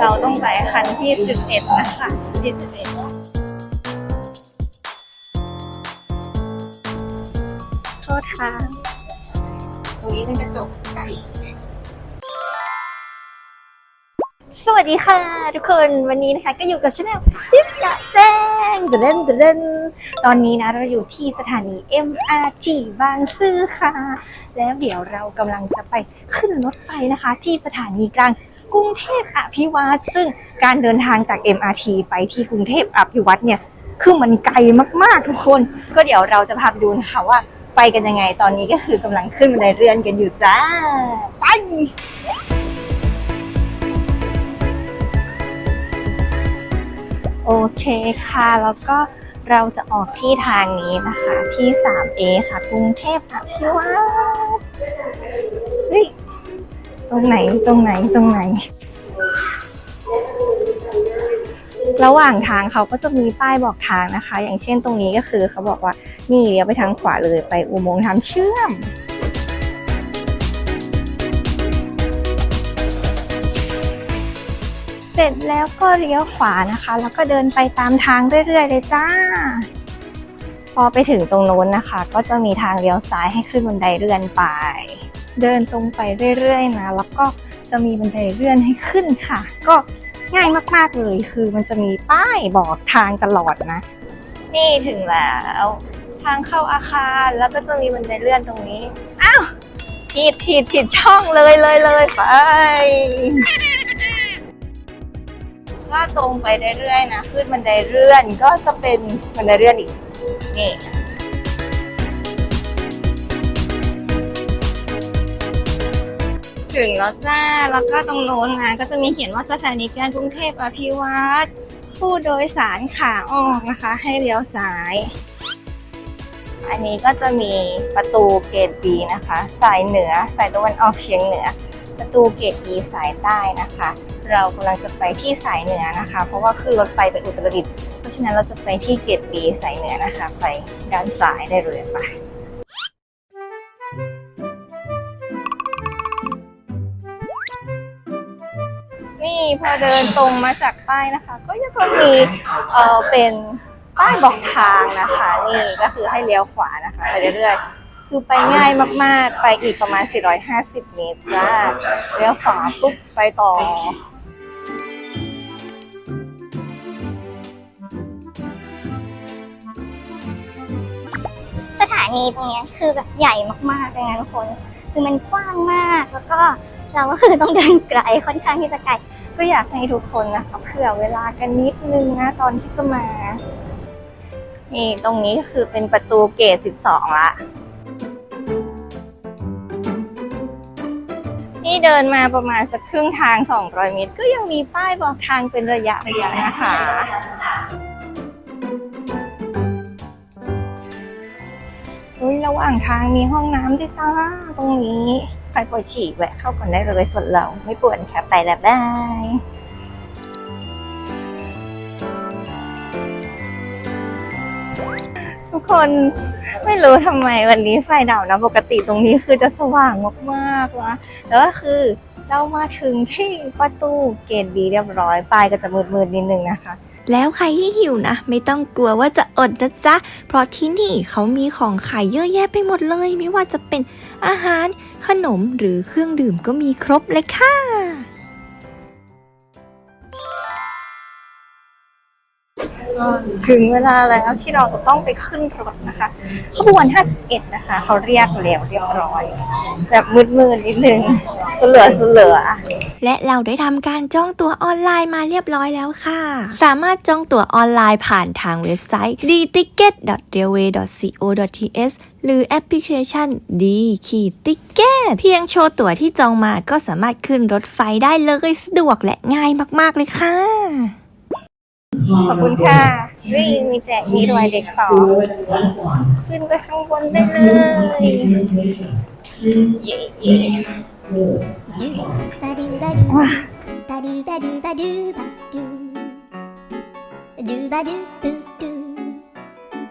เราต้องไปคันที่ 11 นะคะที่11เข้าทางตรงนี้เป็นกระจกสสวัสดีค่ะทุกคนวันนี้นะคะก็อยู่กับช anel จิ๊บจะแจ้งเดนเดนเดนตอนนี้นะเราอยู่ที่สถานี MRT บางซื่อค่ะ แล้วเดี๋ยวเรากำลังจะไปขึ้นรถไฟนะคะ ที่สถานีกลาง กรุงเทพอภิวัตซึ่งการเดินทางจาก MRT ไปที่กรุงเทพอภิวัตเนี่ยคือมันไกลมากๆทุกคน ก็เดี๋ยวเราจะพาไปดูนะคะว่าไปกันยังไงตอนนี้ก็คือกำลังขึ้นบันไดเลื่อนกันอยู่จ้าไปโอเคค่ะแล้วก็เราจะออกที่ทางนี้นะคะที่ 3A ค่ะ กรุงเทพอภิวัตเฮ้ย ตรงไหนตรงไหนตรงไหน ระหว่างทางเขาก็จะมีป้ายบอกทางนะคะ อย่างเช่นตรงนี้ก็คือเขาบอกว่านี่เลี้ยวไปทางขวาเลยไปอุโมงค์ทางเชื่อมเสร็จแล้วก็เลี้ยวขวานะคะ แล้วก็เดินไปตามทางเรื่อยๆเลยจ้า พอไปถึงตรงโน้นนะคะ ก็จะมีทางเลี้ยวซ้ายให้ขึ้นบันไดเลื่อนไป เดินตรงไปเรื่อยๆนะแล้วก็จะมีบันไดเลื่อนให้ขึ้นค่ะ ก็ง่ายมากๆเลยคือมันจะมีป้ายบอกทางตลอดนะ นี่ถึงแล้ว ทางเข้าอาคารแล้วก็จะมีบันไดเลื่อนตรงนี้อ้าวผิดผิดผิดช่องเลยเลยเลยไปก็ตรงไปเรื่อยๆนะขึ้นบันไดเลื่อนก็จะเป็นบันไดเลื่อนอีกนี่ ถึงแล้วจ้า แล้วก็ตรงโน้นนะก็จะมีเขียนว่าสถานีกลางกรุงเทพอภิวัตผู้โดยสารขาออกนะคะ ให้เลี้ยวซ้าย อันนี้ก็จะมีประตูเกต B นะคะ สายเหนือ สายตะวันออกเฉียงเหนือ ประตูเกต E สายใต้นะคะ เรากำลังจะไปที่สายเหนือนะคะ เพราะว่าขึ้นรถไฟไปอุตรดิตถ์ เพราะฉะนั้นเราจะไปที่เกต B สายเหนือนะคะ ไปด้านซ้ายได้เลยไป พอเดินตรงมาจากป้ายนะคะ ก็ยังจะมีเออเป็นป้ายบอกทางนะคะ นี่ก็คือให้เลี้ยวขวานะคะ ไปเรื่อยๆ คือไปง่ายมากๆ ไปอีกประมาณ 450 เมตรจ้าเลี้ยวขวาปุ๊บไปต่อสถานีตรงนี้คือแบบใหญ่มากๆเลยนะทุกคน คือมันกว้างมากแล้วก็ เราก็คือต้องเดินไกลค่อนข้างที่จะไกล ก็อยากให้ทุกคนนะคะเผื่อเวลากันนิดนึงนะตอนที่จะมา นี่ตรงนี้ก็คือเป็นประตูเกต 12 ละ นี่เดินมาประมาณสักครึ่งทาง 200 เมตร ก็ยังมีป้ายบอกทางเป็นระยะระยะนะคะระหว่างทางมีห้องน้ำด้วยจ้าตรงนี้ ครปวดฉี่แวะเข้าก่อนได้เลยส่วนเราไม่ปวดค่ะไปแล้วได้ทุกคนไม่รู้ทำไมวันนี้ไฟดับนะ ปกติตรงนี้คือจะสว่างมากๆนะแล้วก็คือเรามาถึงที่ประตูเกตบีเรียบร้อยปลายก็จะมืดๆนิดนึงนะคะแล้วใครที่หิวนะ ไม่ต้องกลัวว่าจะอดนะจ๊ะ เพราะที่นี่เขามีของขายเยอะแยะไปหมดเลย ไม่ว่าจะเป็น อาหาร ขนมหรือเครื่องดื่มก็มีครบเลยค่ะ ถึงเวลาแล้วที่เราจะต้องไปขึ้นรถนะคะขบวน 51 นะคะ เขาเรียกแล้วเรียบร้อย แบบมืดๆนิดนึงเสลือเสลือและเราได้ทำการจองตั๋วออนไลน์มาเรียบร้อยแล้วค่ะ สามารถจองตั๋วออนไลน์ผ่านทางเว็บไซต์ dticket.railway.co.th หรือแอปพลิเคชัน d k e y Ticket เพียงโชว์ตั๋วที่จองมาก็สามารถขึ้นรถไฟได้เลยสะดวกและง่ายมากๆเลยค่ะ ขอบคุณค่ะวิ่งมีแจกมีรวยเด็กต่อ ขึ้นไปข้างบนได้เลยเย้เย้ว้า Badoo badoo badoo badoo. Doo badoo boo boo.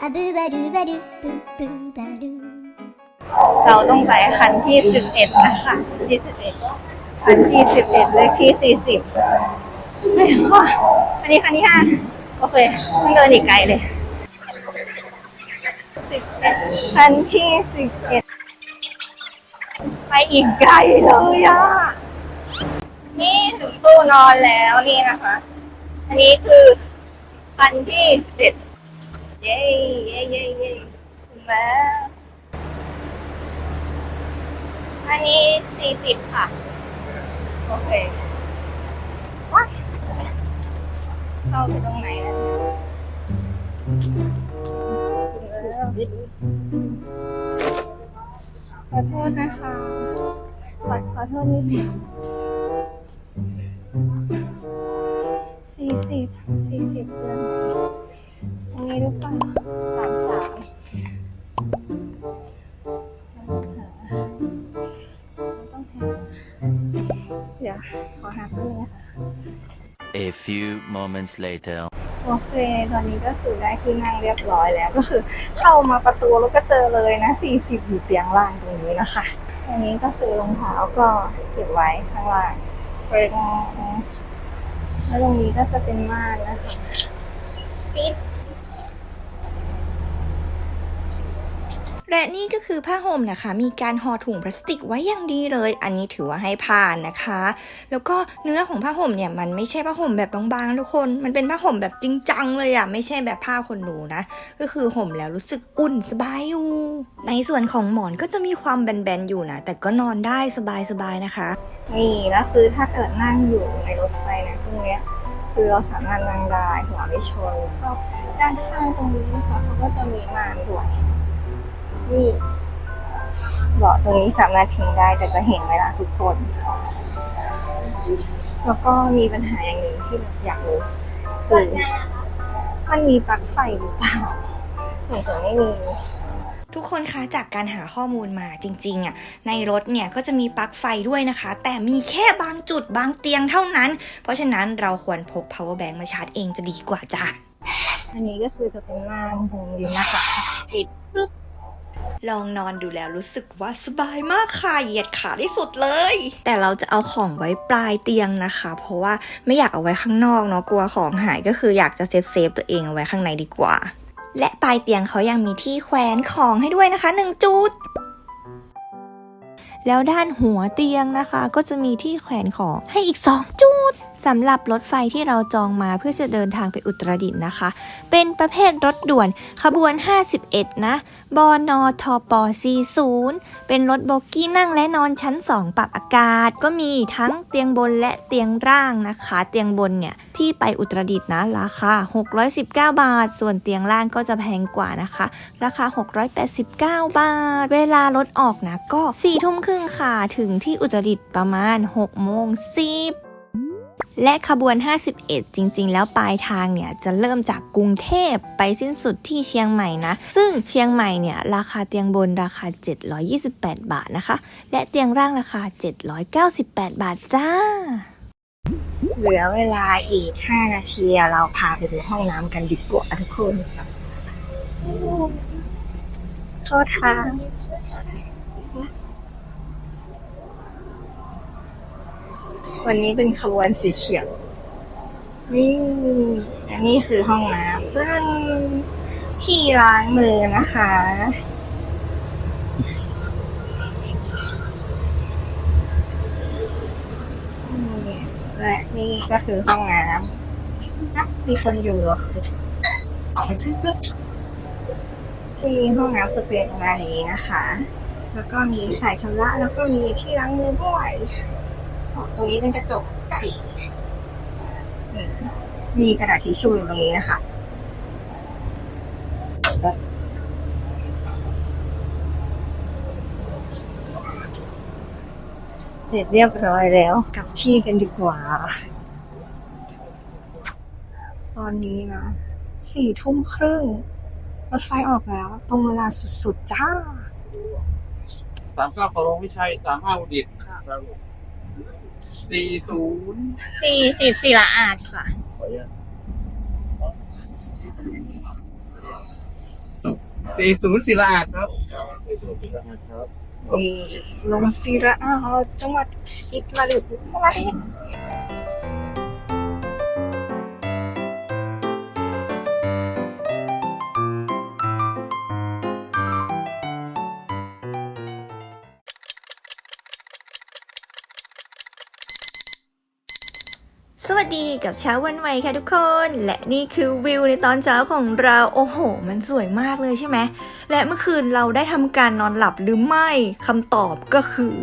A boo badoo badoo เราต้องไปคันที่ 11 นะคะที่11คันที่ 11 เลขที่ 40 ไม่ว่าอันนี้คันที่ห้าโอเคต้องเดินอีกไกลเลยสิบเอ็ดคันที่สิบเอ็ดไปอีกไกลเลยอะนี่ถึงตู้นอนแล้วนี่นะคะ อันนี้คือคันที่สิบเอ็ดเย้เย้เย้เย้ถึงแล้วอันนี้สี่สิบค่ะ โอเคว้าย เข้าไปตรงไหนนะขอโทษนะคะขอขอโทษนิดเดียวสี่สิบสี่สิบเดือนไหนตรงนี้หรือเปล่าสามสามต้องหาเดี๋ยวขอหาเพื่อนนะคะ A few moments later. โอเค ตอนนี้ก็คือได้ที่นั่งเรียบร้อยแล้ว ก็คือเข้ามาประตูแล้วก็เจอเลยนะ 40 อยู่เตียงล่างตรงนี้นะคะ อันนี้ก็คือรองเท้าก็เก็บไว้ข้างล่างเป็นแล้วตรงนี้ก็จะเป็นม่านนะคะปิด และนี่ก็คือผ้าห่มนะคะ มีการห่อถุงพลาสติกไว้อย่างดีเลย อันนี้ถือว่าให้ผ่านนะคะ แล้วก็เนื้อของผ้าห่มเนี่ยมันไม่ใช่ผ้าห่มแบบบางๆทุกคน มันเป็นผ้าห่มแบบจริงจังเลยอะไม่ใช่แบบผ้าคนหนูนะ ก็คือห่มแล้วรู้สึกอุ่นสบายอยู่ ในส่วนของหมอนก็จะมีความแบนๆอยู่นะ แต่ก็นอนได้สบายๆนะคะ นี่แล้วคือถ้าเกิดนั่งอยู่ในรถไฟนะตรงเนี้ยคือเราสามารถนั่งได้หัวไม่ชนก็ด้านข้างตรงนี้นะคะเขาก็จะมีม่านด้วย นี่เบาะตรงนี้สามารถพิงได้แต่จะเห็นไหมล่ะทุกคน แล้วก็มีปัญหาอย่างหนึ่งที่อยากรู้คือมันมีปลั๊กไฟหรือเปล่าเหมือนจะไม่มีทุกคนคะจากการหาข้อมูลมาจริงๆอะในรถเนี่ยก็จะมีปลั๊กไฟด้วยนะคะ แต่มีแค่บางจุดบางเตียงเท่านั้น เพราะฉะนั้นเราควรพก power bank มาชาร์จเองจะดีกว่าจ้ะอันนี้ก็คือจะเป็นม่านตรงนี้นะคะปิดปึ๊บ ลองนอนดูแล้วรู้สึกว่าสบายมากค่ะเหยียดขาที่สุดเลย แต่เราจะเอาของไว้ปลายเตียงนะคะ เพราะว่าไม่อยากเอาไว้ข้างนอกเนาะกลัวของหายก็คืออยากจะเซฟเซฟตัวเองเอาไว้ข้างในดีกว่า และปลายเตียงเขายังมีที่แขวนของให้ด้วยนะคะหนึ่งจุดแล้วด้านหัวเตียงนะคะ ก็จะมีที่แขวนของให้อีก 2 จุด สำหรับรถไฟที่เราจองมาเพื่อจะเดินทางไปอุตรดิตถ์นะคะ เป็นประเภทรถด่วนขบวน 51 นะบอนอทป40 เป็นรถโบกี้นั่งและนอนชั้น 2 ปรับอากาศ ก็มีทั้งเตียงบนและเตียงล่างนะคะ เตียงบนเนี่ยที่ไปอุตรดิตถ์นะราคา 619 บาท ส่วนเตียงล่างก็จะแพงกว่านะคะ ราคา 689 บาท เวลารถออกนะก็4ทุ่มครึ่งค่ะ ถึงที่อุตรดิตถ์ประมาณ6โมง10 และขบวน 51 จริง ๆ แล้วปลายทางเนี่ยจะเริ่มจากกรุงเทพไปสิ้นสุดที่เชียงใหม่นะ ซึ่งเชียงใหม่เนี่ยราคาเตียงบนราคา 728 บาทนะคะ และเตียงล่างราคา 798 บาทจ้า เหลือเวลาอีก 5 นาทีเราพาไปดูห้องน้ำกันดีกว่าทุกคนเข้าทา วันนี้เป็นขบวนสีเขียวนี่อันนี้คือห้องน้ำตึ้งที่ล้างมือนะคะ และนี่ก็คือห้องน้ำนะมีคนอยู่หรอที่ห้องน้ำจะเป็นประมาณนี้นะคะ แล้วก็มีสายชำระแล้วก็มีที่ล้างมือด้วย ตรงนี้เป็นกระจกใสอืมมีกระดาษทิชชู่อยู่ตรงนี้นะคะเสร็จเรียบร้อยแล้วกลับที่กันดีกว่า ตอนนี้นะสี่ทุ่มครึ่งรถไฟออกแล้ว ตรงเวลาสุดๆจ้าสามเก้าขอลงวิชัยสามห้าอุดิตครับ สี่ศูนย์สี่สิบสี่ละอาดค่ะขออนุญาตสี่ศูนย์ศิลาอาดครับสี่ศูนย์ศิลาอาดครับนี่ลงศิระอาดจังหวัดอิตรดิตถ์มาดิ วัสดีกับเช้าวันใหม่ค่ะทุกคน และนี่คือวิวในตอนเช้าของเราโอ้โห มันสวยมากเลยใช่ไหมและเมื่อคืนเราได้ทำการนอนหลับหรือไม่คำตอบก็คือ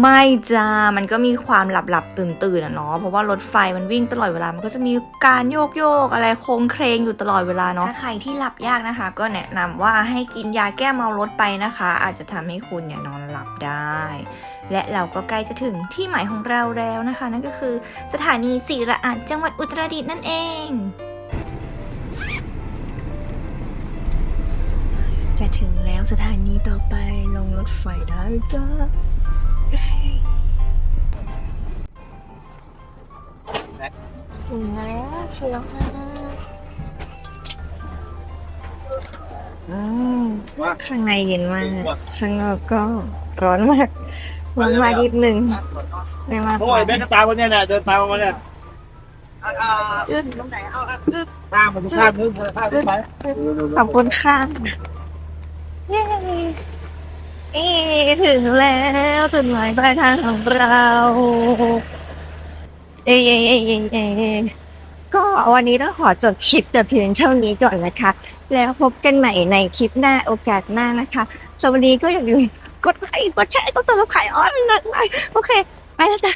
ไม่จ้ามันก็มีความหลับหลับตื่นตื่นอะเนาะเพราะว่ารถไฟมันวิ่งตลอดเวลามันก็จะมีการโยกโยกอะไรโค้งเครงอยู่ตลอดเวลาเนาะถ้าใครที่หลับยากนะคะ ก็แนะนำว่าให้กินยาแก้เมารถไปนะคะ อาจจะทำให้คุณเนี่ยนอนหลับได้ และเราก็ใกล้จะถึงที่หมายของเราแล้วนะคะ นั่นก็คือสถานีศิระอาดจังหวัดอุตรดิตถ์นั่นเองจะถึงแล้วสถานีต่อไปลงรถไฟได้จ้าถึงแล้วเชียวค่ะอืมว่าข้างในเย็นมาก ข้างนอกก็ร้อนมาก ร้อนมากนิดนึงไม่มากโอ้ยแม่ก็ตามมาเนี่ยนะเดินตามมาเนี่ยจุดจุดข้ามมันข้ามนึงข้ามไปขอบคุณค่ะเย้เอ๊ะถึงแล้วจุดหมายปลายทางของเราเย้เย้เย้เย้เย้ก็วันนี้ต้องขอจบคลิปแต่เพียงเท่านี้ก่อนนะคะ แล้วพบกันใหม่ในคลิปหน้าโอกาสหน้านะคะสำหรับวันนี้ก็อย่าลืม กดไลค์กดแชร์กดซับสไครต์ออนนะโอเค ไปแล้วจ้ะ